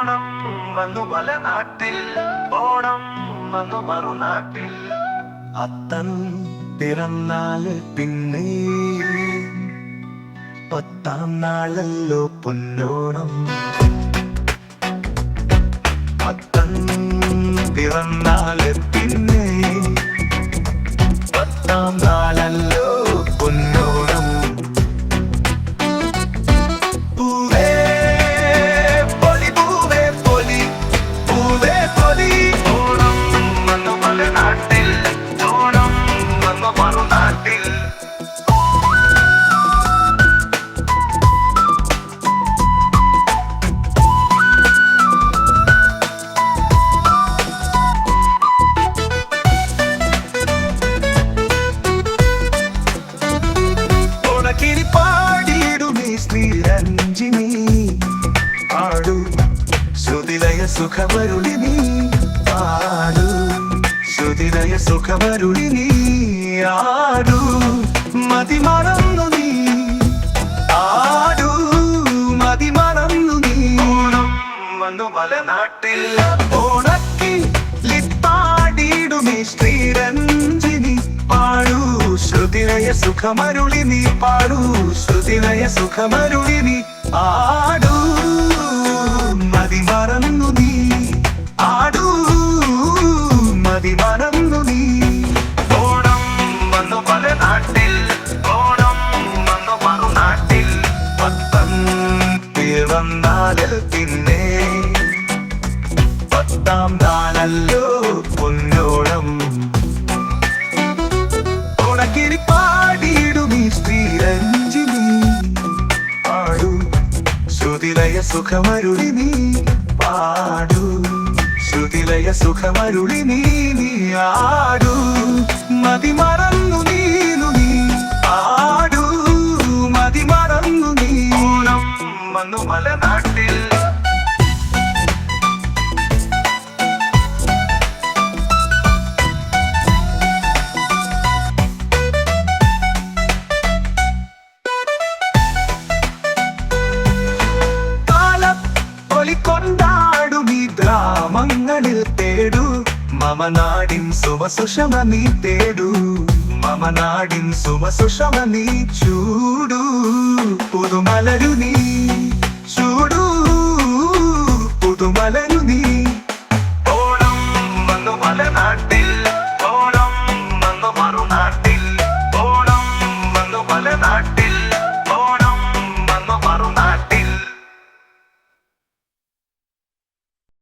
ഓണം വന്നു പല നാട്ടിൽ. ഓണം വന്നു മറുനാട്ടിൽ. അത്തൻ പിറന്നാൽ പിന്നെ പത്താം നാളല്ലോ പൊന്നോണം. അത്തൻ പിറന്നാൽ പിന്നെ പത്താം നാളല്ലോ സുഖമരുളി നീ പാടു ശ്രുതിലയ സുഖമരുളി നീ ആടു. മതി മറന്നു നീ ആടു. മതി മറന്നു നീ. ഓണം വന്നു പല നാട്ടിൽ. ഓണക്കി ലിപ്പാടിയിടുമേ ശ്രീരഞ്ജിനി പാടൂ. ശ്രുതിലയ സുഖമരുളി നീ പാടു. ശ്രുതിലയ സുഖമരുളി നീ ആടു. പിറന്നാൽ പിന്നെ പത്താം നാളല്ലോ പൊന്നോണം. ഉണക്കിരി ഈ ശ്രീരഞ്ജിനി. പാടു ശ്രുതിലയ സുഖമരുളി നീ പാടു. ശ്രുതിലയ സുഖമരുളി നീ നീ ആടു. മതി വന്നു മലനാട്ടിൽ ഒലിക്കൊണ്ടാടും ഈ ഗ്രാമങ്ങളിൽ തേടു. മമനാടിൻ സുവസുഷമ നീ തേടു. മമനാടിൻ സുവസുഷമ നീ ചൂടു. പുതുമലരു നീ